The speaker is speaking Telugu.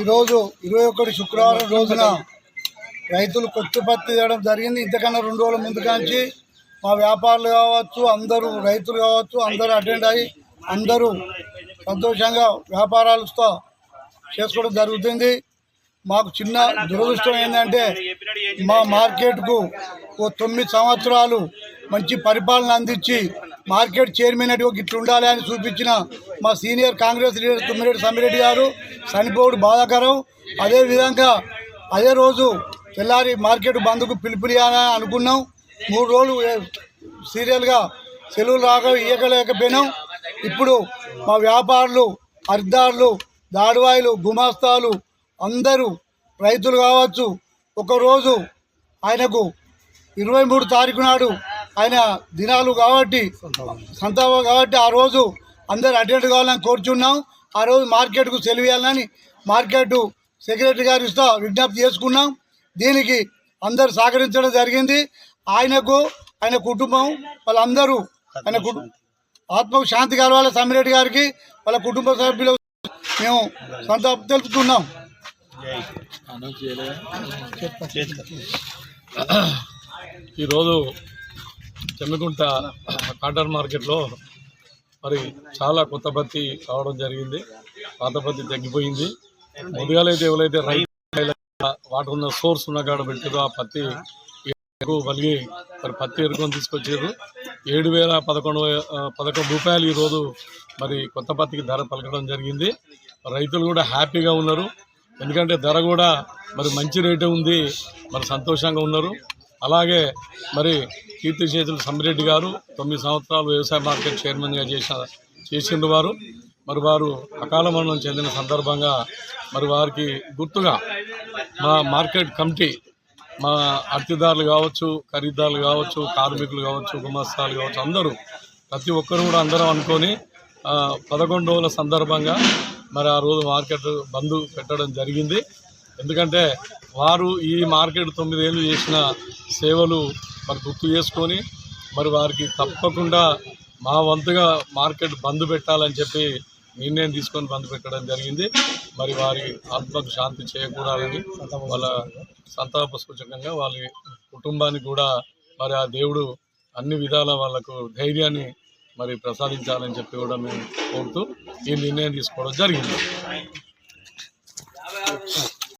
ఈరోజు ఇరవై ఒకటి శుక్రవారం రోజున రైతులు కొత్త పత్తి తీయడం జరిగింది. ఇంతకన్నా రెండు రోజుల ముందు కాంచి మా వ్యాపారులు కావచ్చు అందరూ రైతులు కావచ్చు అందరూ అటెండ్ అయ్యి అందరూ సంతోషంగా వ్యాపారాలతో చేసుకోవడం జరుగుతుంది. మాకు చిన్న దురదృష్టం ఏంటంటే మా మార్కెట్కు ఓ తొమ్మిది సంవత్సరాలు మంచి పరిపాలన అందించి మార్కెట్ చైర్మన్ అంటే ఒక ఉండాలి అని చూపించిన మా సీనియర్ కాంగ్రెస్ లీడర్ తుమ్మిరెడ్డి సమ్మిరెడ్డి గారు చనిపోవడం బాధాకరం. అదేవిధంగా అదే రోజు తెల్లారి మార్కెట్ బంద్కు పిలుపునియాలని అనుకున్నాం. మూడు రోజులు సీరియల్గా సెలవులు రాక ఇయ్యకలేకపోయినాం ఇప్పుడు మా వ్యాపారులు అర్ధారులు దాడువాయిలు గుమాస్తాలు అందరూ రైతులు కావచ్చు. ఒకరోజు ఆయనకు ఇరవై మూడు తారీఖు నాడు ఆయన దినాలు కాబట్టి సంతాపం కాబట్టి ఆ రోజు అందరు అటెండ్ కావాలని కోరుచున్నాం. ఆ రోజు మార్కెట్కు సెలవు ఇవ్వాలని మార్కెట్ సెక్రటరీ గారు ఇస్తా విజ్ఞప్తి చేసుకున్నాం. దీనికి అందరు సహకరించడం జరిగింది. ఆయనకు ఆయన కుటుంబం వాళ్ళందరూ ఆయన కుటుంబం ఆత్మకు శాంతి కలవాలి సమ్మిరెడ్డి గారికి. వాళ్ళ కుటుంబ సభ్యులు మేము సంతాపం తెలుపుతున్నాం. ఈరోజు చెమ్మికుంట కాటన్ మార్కెట్లో మరి చాలా కొత్త పత్తి రావడం జరిగింది. పాత పత్తి తగ్గిపోయింది. ముందుగాలైతే ఎవరైతే రైతు వాటర్ ఉన్న సోర్స్ ఉన్న కాడ పెట్టారో ఆ పత్తి ఎక్కువ కలిగి మరి పత్తి ఎరుకొని తీసుకొచ్చారు. ఏడు వేల పదకొండు పదకొండు రూపాయలు ఈరోజు మరి కొత్త పత్తికి ధర పలకడం జరిగింది. రైతులు కూడా హ్యాపీగా ఉన్నారు. ఎందుకంటే ధర కూడా మరి మంచి రేటే ఉంది. మరి సంతోషంగా ఉన్నారు. అలాగే మరి కీర్తి చేతులు సమ్మిరెడ్డి గారు తొమ్మిది సంవత్సరాలు వ్యవసాయ మార్కెట్ చైర్మన్గా చేసిన చేసిండు వారు. మరి వారు అకాల మరణం చెందిన సందర్భంగా మరి వారికి గుర్తుగా మా మార్కెట్ కమిటీ మా అర్తిదారులు కావచ్చు ఖరీదారులు కావచ్చు కార్మికులు కావచ్చు గుమస్తాలు కావచ్చు అందరూ ప్రతి ఒక్కరు కూడా అందరం అనుకొని పదకొండు రోజుల సందర్భంగా మరి ఆ రోజు మార్కెట్ బంద్ పెట్టడం జరిగింది. ఎందుకంటే వారు ఈ మార్కెట్ తొమ్మిదేళ్ళు చేసిన సేవలు మరి గుర్తు చేసుకొని మరి వారికి తప్పకుండా మా వంతుగా మార్కెట్ బంద్ పెట్టాలని చెప్పి నిర్ణయం తీసుకొని బంద్ పెట్టడం జరిగింది. మరి వారి ఆత్మకు శాంతి చేకూరాలని వాళ్ళ సంతాప సూచకంగా వాళ్ళ కుటుంబానికి కూడా మరి ఆ దేవుడు అన్ని విధాల వాళ్ళకు ధైర్యాన్ని మరి ప్రసాదించాలని చెప్పి కూడా మేము కోరుతూ ఈ నిర్ణయం తీసుకోవడం జరిగింది.